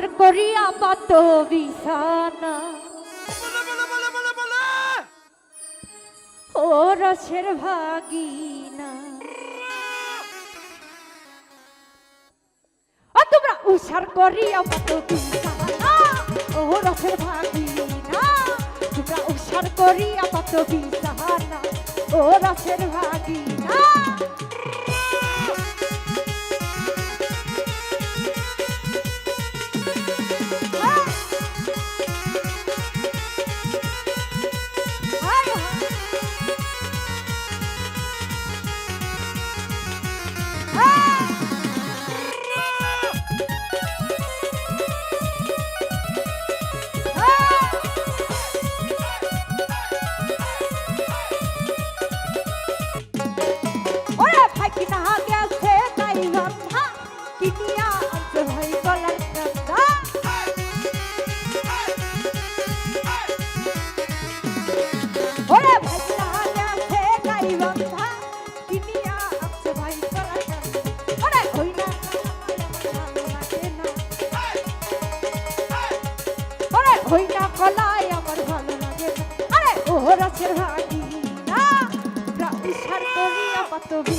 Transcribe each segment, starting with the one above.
আমার করিয়া পাত বিছানা। ও রসের ভাগিনা। ও তোমরা উষার করিয়া পাত বিছানা। ও রসের ভাগিনা। তোমরা উষার করিয়া পাত বিছানা। ও রসের ভাগিনা। ওই না কলাই আমার ভালো লাগে। আরে ও রসের ভাগি না করিয়া পাতবি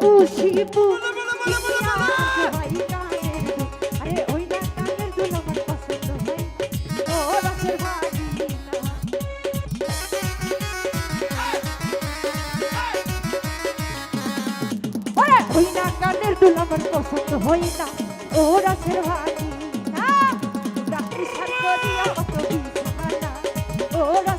খুশিবু কানের দুলাবার পছন্দ হয়। না। ও রাসের ভাগি না। রাত্রি সাত করিয়া কত বিছানা ও রাস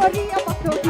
Korea, Makroki.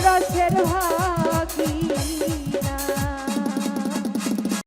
বিছানা ও রস